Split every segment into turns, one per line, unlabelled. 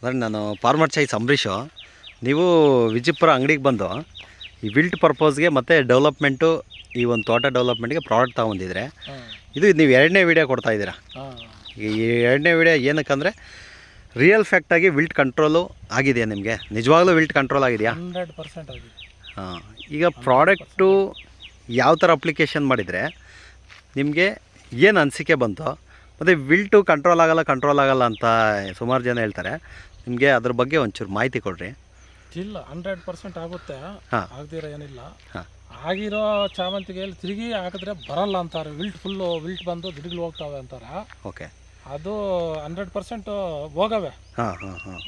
ಅಂದರೆ ನಾನು farmer choice Ambareesh. ನೀವು ವಿಜಯಪುರ ಅಂಗಡಿಗೆ ಬಂದು ಈ ವಿಲ್ಟ್ ಪರ್ಪಸ್ಗೆ ಮತ್ತು ಡೆವಲಪ್ಮೆಂಟು ಈ ಒಂದು ತೋಟ ಡೆವಲಪ್ಮೆಂಟ್ಗೆ ಪ್ರಾಡಕ್ಟ್ ತೊಗೊಂಡಿದ್ರೆ ಇದು ನೀವು ಎರಡನೇ ವಿಡಿಯೋ ಕೊಡ್ತಾ ಇದ್ದೀರಾ? ಈ ಎರಡನೇ ವಿಡಿಯೋ ಏನಕ್ಕಂದರೆ ರಿಯಲ್ ಫ್ಯಾಕ್ಟಾಗಿ ವಿಲ್ಟ್ ಕಂಟ್ರೋಲು ಆಗಿದೆಯಾ ನಿಮಗೆ? ನಿಜವಾಗ್ಲೂ ವಿಲ್ಟ್ ಕಂಟ್ರೋಲ್ ಆಗಿದೆಯಾ?
ಹಂಡ್ರೆಡ್ ಪರ್ಸೆಂಟ್ ಆಗಿದೆ.
ಹಾಂ. ಈಗ ಪ್ರಾಡಕ್ಟು ಯಾವ ಥರ ಅಪ್ಲಿಕೇಶನ್ ಮಾಡಿದರೆ ನಿಮಗೆ ಏನು ಅನಿಸಿಕೆ ಬಂತು ಮತ್ತು ವಿಲ್ಟು ಕಂಟ್ರೋಲ್ ಆಗಲ್ಲ ಕಂಟ್ರೋಲ್ ಆಗಲ್ಲ ಅಂತ ಸುಮಾರು ಜನ ಹೇಳ್ತಾರೆ. ನಿಮಗೆ ಅದ್ರ ಬಗ್ಗೆ ಒಂಚೂರು ಮಾಹಿತಿ ಕೊಡ್ರಿ.
ಇಲ್ಲ ಹಂಡ್ರೆಡ್ ಪರ್ಸೆಂಟ್ ಆಗುತ್ತೆ. ಆಗದಿರ ಏನಿಲ್ಲ. ಆಗಿರೋ ಚಾವಂತಿಗೆ ತಿರುಗಿ ಹಾಕಿದ್ರೆ ಬರಲ್ಲ ಅಂತಾರೆ. ವಿಲ್ಟ್ ಫುಲ್ಲು ವಿಲ್ಟ್ ಬಂದು ಗಿಡಗಳು ಹೋಗ್ತಾವೆ ಅಂತಾರೆ.
ಓಕೆ.
ಅದು ಹಂಡ್ರೆಡ್ ಪರ್ಸೆಂಟ್ ಹೋಗವೆ.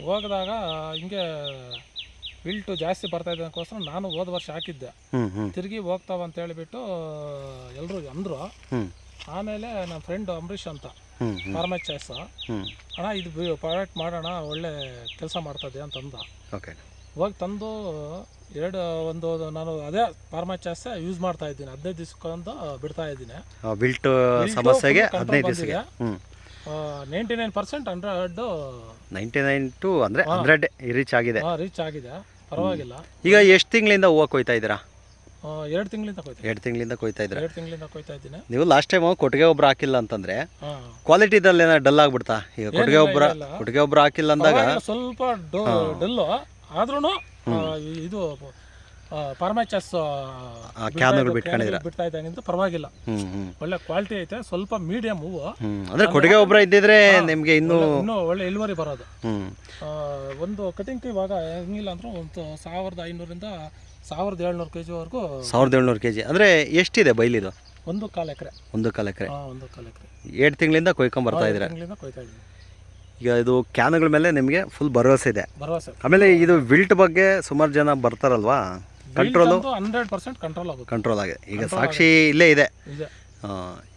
ಹೋಗದಾಗ ಹಿಂಗೆ ವಿಲ್ಟು ಜಾಸ್ತಿ ಬರ್ತಾ ಇದೆ ಅದಕ್ಕೋಸ್ಕರ ನಾನು ಹೋದ ವರ್ಷ ಹಾಕಿದ್ದೆ. ತಿರುಗಿ ಹೋಗ್ತಾವ ಅಂತ ಹೇಳಿಬಿಟ್ಟು ಎಲ್ಲರೂ ಅಂದರು. ಆಮೇಲೆ ನನ್ನ ಫ್ರೆಂಡ್ ಅಂಬರೀಷ್ ಅಂತ.
ಹ್ಞೂ
ಚಾಯ್ಸ
ಚಾಯ್ಸ್
ಅಣ್ಣ ಇದು ಪ್ರಾಡಕ್ಟ್ ಮಾಡೋಣ ಒಳ್ಳೆ ಕೆಲಸ ಮಾಡ್ತದೆ ಅಂತಂದ.
ಓಕೆ
ಹೋಗಿ ತಂದು ಎರಡು ಒಂದು ನಾನು ಅದೇ ಫಾರ್ಮಾ ಚಾಸ್ ಯೂಸ್ ಮಾಡ್ತಾ ಇದ್ದೀನಿ. ಹದಿನೈದು ದಿವ್ಸಕ್ಕೊಂದು ಬಿಡ್ತಾ ಇದ್ದೀನಿ.
ಬಿಲ್ಟ್ ಸಮಸ್ಯೆಗೆ ಹದಿನೈದು ದಿವಸಕ್ಕೆ.
Ninety nine percent hundred
ninety nine to ಅಂದರೆ ಹಂಡ್ರೆಡ್ ರೀಚ್ ಆಗಿದೆ.
ರೀಚ್ ಆಗಿದೆ. ಪರವಾಗಿಲ್ಲ.
ಈಗ ಎಷ್ಟು ತಿಂಗಳಿಂದ ಹೂವು ಕೊಯ್ತಾ ಇದ್ದೀರಾ?
ಎರಡು ತಿಂಗಳಿಂದ ಕೊಯ್ತಾ
ಎರಡು ತಿಂಗಳಿಂದ ಕೊಯ್ತಾ ಇದ್ದೀರಾ?
ಎರಡು ತಿಂಗಳಿಂದ ಕೊಯ್ತಾ ಇದ್ದೀನಿ.
ನೀವು ಲಾಸ್ಟ್ ಟೈಮ್ ಕೊಟ್ಟಿಗೆ ಒಬ್ಬರ ಹಾಕಿಲ್ಲ ಅಂತಂದ್ರೆ
ಕ್ವಾಲಿಟಿ
ಕ್ವಾಲಿಟಿದಲ್ಲಿ ಏನೋ ಡಲ್ ಆಗ್ಬಿಡ್ತಾ? ಈಗ ಕೊಟ್ಟಿಗೆ ಒಬ್ರ
ಇಲ್ಲ.
ಕೊಟ್ಟಿಗೆ ಒಬ್ರು ಹಾಕಿಲ್ಲ ಅಂದಾಗ
ಸ್ವಲ್ಪ ಡಲ್ ಡಲ್ಲು ಆದ್ರೂ ಇದು ಫಾರ್ಮಾಚಸ್
ಆ ಕ್ಯಾನ್ಗಳು ಬಿಟ್ಕೊಂಡಿದ್ರೆ
ಬಿಡ್ತಾ ಇದ್ದಂಗಿಂತ ಪರವಾಗಿಲ್ಲ. ಒಳ್ಳೆ ಕ್ವಾಲಿಟಿ ಐತೆ ಸ್ವಲ್ಪ ಮೀಡಿಯಂ ಹೂವು.
ಅಂದ್ರೆ ಕೊಟ್ಟಿಗೆ ಗೊಬ್ಬರ ಇದ್ದಿದ್ರೆ ನಿಮಗೆ ಇನ್ನೂ
ಇನ್ನೂ ಒಳ್ಳೆ ಇಳುವರಿ ಬರೋದು. ಒಂದು ಕಟಿಂಗ್ ಇವಾಗ ಹೆಂಗಿಲ್ಲ ಅಂದ್ರೆ ಒಂದು ಸಾವಿರದ ಐನೂರಿಂದ ಸಾವಿರದ ಏಳ್ನೂರು ಕೆ ಜಿವರೆಗೂ
ಸಾವಿರದ ಏಳ್ನೂರು ಕೆ ಜಿ ಅಂದರೆ ಎಷ್ಟಿದೆ ಬೈಲಿದು?
ಒಂದು ಕಾಲು ಎಕರೆ.
ಒಂದು ಕಾಲು ಎಕರೆ.
ಒಂದು ಕಾಲು ಎಕರೆ.
ಏಳು ತಿಂಗಳಿಂದ ಕೊಯ್ಕೊಂಬರ್ತಾ ಇದ್ದೀರಾ?
ತಿಂಗಳಿಂದ ಕೊಯ್ತಾ
ಈಗ ಇದು ಕ್ಯಾನ್ಗಳ ಮೇಲೆ ನಿಮಗೆ ಫುಲ್ ಭರವಸೆ ಇದೆ.
ಭರವಸೆ
ಆಮೇಲೆ ಇದು ವಿಲ್ಟ್ ಬಗ್ಗೆ ಸುಮಾರು ಜನ ಬರ್ತಾರಲ್ವಾ? ಕಂಟ್ರೋಲು
ಹಂಡ್ರೆಡ್ ಪರ್ಸೆಂಟ್ ಕಂಟ್ರೋಲ್ ಆಗುತ್ತೆ.
ಕಂಟ್ರೋಲ್ ಆಗಿದೆ. ಈಗ ಸಾಕ್ಷಿ ಇಲ್ಲೇ ಇದೆ.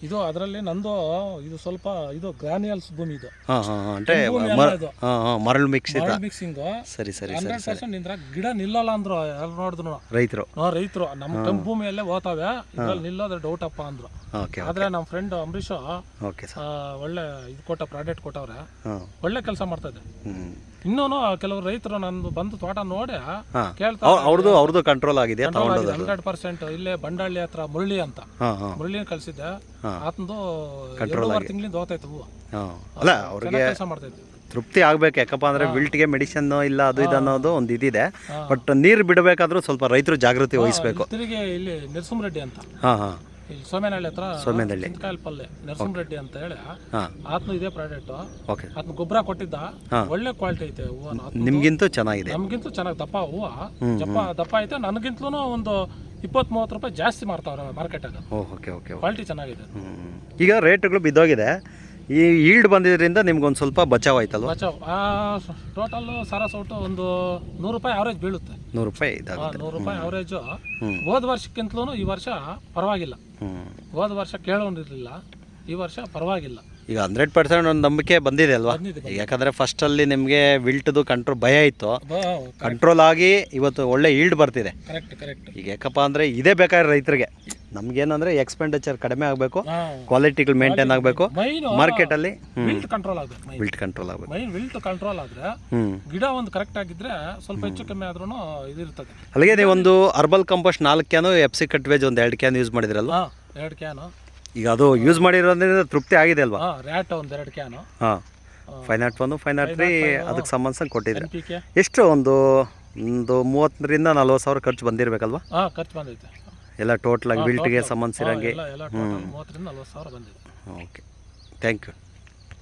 ಇದು ಅದರಲ್ಲಿ ನಂದು ಇದು ಸ್ವಲ್ಪ ಇದು ಗ್ರಾನಿಯಲ್ಸ್ ಭೂಮಿ ಇದು.
ಅಂದ್ರೆ ಮರಳು ಮಿಕ್ಸ್
ಮಿಕ್ಸಿಂಗ್
ಸರಿ ಸರಿ ಸರಿ
ಹಂಡ್ರೆಡ್ ಪರ್ಸೆಂಟ್ ನಿಂದ್ರ ಗಿಡ ನಿಲ್ಲಲ್ಲ ಅಂದ್ರು ಯಾರು ನೋಡಿದ್ರು
ರೈತರು.
ರೈತರು. ನಮ್ಮ ಕೆಂಪು ಭೂಮಿಯಲ್ಲೇ ಹೋತಾವೆ ಇದ್ರಲ್ಲಿ ನಿಲ್ಲೋದ್ರೆ ಡೌಟ್ ಅಪ್ಪ ಅಂದ್ರು. ಆದ್ರೆ ನಮ್ಮ ಫ್ರೆಂಡ್ ಆ, ಒಳ್ಳೆ ಇದು ಕೊಟ್ಟ ಪ್ರಾಡಕ್ಟ್ ಕೊಟ್ಟವ್ರೆ. ಒಳ್ಳೆ ಕೆಲಸ ಮಾಡ್ತಾ ಇದೆ
ಹ್ಞೂ
ಇನ್ನೂ ಕೆಲವು ರೈತರು ನಂದು ಬಂದು ತೋಟ ನೋಡಿ ಕೇಳ್ತಾ
ಅವ್ರದ್ದು ಅವ್ರದ್ದು ಕಂಟ್ರೋಲ್ ಆಗಿದೆ
ಹಂಡ್ರೆಡ್ ಪರ್ಸೆಂಟ್ ಇಲ್ಲೇ ಬಂಡಳ್ಳಿ ಹತ್ರ ಮುರಳಿ ಅಂತ. ಮುರಳಿ ಕಳ್ಸಿದ್ದೆ.
ಆತನದು
ಆತಂದು ಎರಡೂವರೆ ತಿಂಗಳಿಂದ ಹೋಗ್ತೈತೆ ಹೂವು.
ಅಲ್ಲ ಅವ್ರಿಗೆ
ಕೆಲಸ ಮಾಡ್ತೈತೆ
ತೃಪ್ತಿ ಆಗ್ಬೇಕು. ಯಾಕಪ್ಪ ಅಂದ್ರೆ ವಿಲ್ಟ್ಗೆ ಮೆಡಿಸಿನ್ ಇಲ್ಲ ಅದು ಇದು ಅನ್ನೋದು ಒಂದು ಇದಿದೆ. ಬಟ್ ನೀರು ಬಿಡಬೇಕಾದ್ರೂ ಸ್ವಲ್ಪ ರೈತರು ಜಾಗೃತಿ ವಹಿಸಬೇಕು.
ತಿರುಗಿ ಇಲ್ಲಿ ನರಸಿಂಹರೆಡ್ಡಿ ಅಂತ.
ಹಾಂ ಹಾಂ.
ಇಲ್ಲಿ ಸೋಮೇನಹಳ್ಳಿ ಹತ್ರ
ಸೋಮೇನಹಳ್ಳಿ.
ಚಿಂತಕಾಯಲ್ ಪಲ್ಲೆ ನರಸಿಂಹರೆಡ್ಡಿ ಅಂತ ಹೇಳಿ. ಆತ್ನು ಇದೆ ಪ್ರಾಡಕ್ಟ್
ಓಕೆ
ಆತನ ಗೊಬ್ಬರ ಕೊಟ್ಟಿದ್ದ. ಒಳ್ಳೆ ಕ್ವಾಲಿಟಿ ಐತೆ ಹೂವು
ನಿಮ್ಗಿಂತೂ ಚೆನ್ನಾಗಿದೆ.
ನಮ್ಗಿಂತೂ ಚೆನ್ನಾಗಿ ದಪ್ಪ ಹೂವು. ದಪ್ಪ ದಪ್ಪ ಐತೆ. ನನಗಿಂತಲೂ ಒಂದು ಇಪ್ಪತ್ತ್ ಮೂವತ್ತು ರೂಪಾಯಿ ಜಾಸ್ತಿ ಮಾರ್ತಾವ್ರೆ ಮಾರ್ಕೆಟಾಗ
ಓಕೆ ಓಕೆ
ಕ್ವಾಲಿಟಿ ಚೆನ್ನಾಗಿದೆ.
ಈಗ ರೇಟ್ಗಳು ಬಿದ್ದೋಗಿದೆ. ಈ ಈಲ್ಡ್ ಬಂದಿದ್ರಿಂದ ನಿಮ್ಗೊಂದು ಸ್ವಲ್ಪ ಬಚಾವ್. ಆಯ್ತಲ್ವ
ಬಚಾವ್ ಟೋಟಲ್ ಸರಾಸೊಟ್ಟು ಒಂದು ನೂರು ರೂಪಾಯಿ ಅವರೇಜ್ ಬೀಳುತ್ತೆ.
ನೂರು ರೂಪಾಯಿ ಇದಾಗುತ್ತೆ.
ನೂರು ರೂಪಾಯಿ ಅವರೇಜು. ಹೋದ ವರ್ಷಕ್ಕಿಂತಲೂ ಈ ವರ್ಷ ಪರವಾಗಿಲ್ಲ. ಹೋದ ವರ್ಷ ಕೇಳೋನಿರಲಿಲ್ಲ ಈ ವರ್ಷ ಪರವಾಗಿಲ್ಲ.
ಈಗ ಹಂಡ್ರೆಡ್ ಪರ್ಸೆಂಟ್ ಒಂದು ನಂಬಿಕೆ ಬಂದಿದೆ ಅಲ್ವಾ?
ಯಾಕಂದ್ರೆ
ಯಾಕಂದರೆ ಫಸ್ಟಲ್ಲಿ ನಿಮಗೆ ವಿಲ್ಟ್ದು ಕಂಟ್ರೋಲ್ ಭಯ ಇತ್ತು. ಕಂಟ್ರೋಲ್ ಆಗಿ ಇವತ್ತು ಒಳ್ಳೆ ಈಲ್ಡ್ ಬರ್ತಿದೆ.
ಕರೆಕ್ಟ್ ಕರೆಕ್ಟ್
ಈಗ ಯಾಕಪ್ಪ ಅಂದರೆ ಇದೇ ಬೇಕಾದ್ರೆ ರೈತರಿಗೆ. ನಮ್ಗೇನಂದರೆ ಎಕ್ಸ್ಪೆಂಡಿಚರ್ ಕಡಿಮೆ ಆಗಬೇಕು ಕ್ವಾಲಿಟಿಗಳು ಮೇಂಟೈನ್ ಆಗಬೇಕು. ಮಾರ್ಕೆಟಲ್ಲಿ
ವಿಲ್ಟ್ ಕಂಟ್ರೋಲ್ ಆಗಬೇಕು
ವಿಲ್ಟ್ ಕಂಟ್ರೋಲ್ ಆಗಬೇಕು.
ಮೈನ್ ವಿಲ್ಟ್ ಕಂಟ್ರೋಲ್ ಆದ್ರೆ ಗಿಡ ಒಂದು ಕರೆಕ್ಟ್ ಆಗಿದ್ರೆ ಸ್ವಲ್ಪ ಹೆಚ್ಚು ಕಮ್ಮಿ ಆದ್ರೂ ಇದಿರ್ತದೆ.
ಅಲ್ಲಿಗೆ ನೀವು ಒಂದು ಅರ್ಬಲ್ ಕಂಪೋಸ್ಟ್ ನಾಲ್ಕು ಕ್ಯಾನು ಎಫ್ ಸಿ ಕಟ್ ವೇಜ್ ಒಂದು ಎರಡು ಕ್ಯಾನ್ ಯೂಸ್
ಮಾಡಿದ್ರಲ್ಲ ಎರಡು ಕ್ಯಾನು
ಈಗ ಅದು ಯೂಸ್ ಮಾಡಿರೋದ್ರಿಂದ ತೃಪ್ತಿ ಆಗಿದೆ ಅಲ್ವಾ?
ರ್ಯಾಟ್ ಒಂದು ಎರಡು ಕ್ಯಾನು
ಹಾಂ. Five nought one five nought three ಅದಕ್ಕೆ ಸಂಬಂಧಿಸಂಗೆ ಕೊಟ್ಟಿದ್ರೆ. ಎಷ್ಟು ಒಂದು ಒಂದು ಮೂವತ್ತರಿಂದ ನಲ್ವತ್ತು ಸಾವಿರ ಖರ್ಚು ಬಂದಿರಬೇಕಲ್ವಾ?
ಹಾಂ ಖರ್ಚು ಬಂದೈತೆ.
ಎಲ್ಲ ಟೋಟಲಾಗಿ ಬಿಲ್ಟ್ಗೆ ಸಂಬಂಧಿಸಿರಂಗೆ
ಹ್ಞೂ ಎಲ್ಲ ಟೋಟಲ್ ಮೂವತ್ತರಿಂದ ನಲ್ವತ್ತು ಸಾವಿರ ಬಂದಿದೆ.
Okay thank you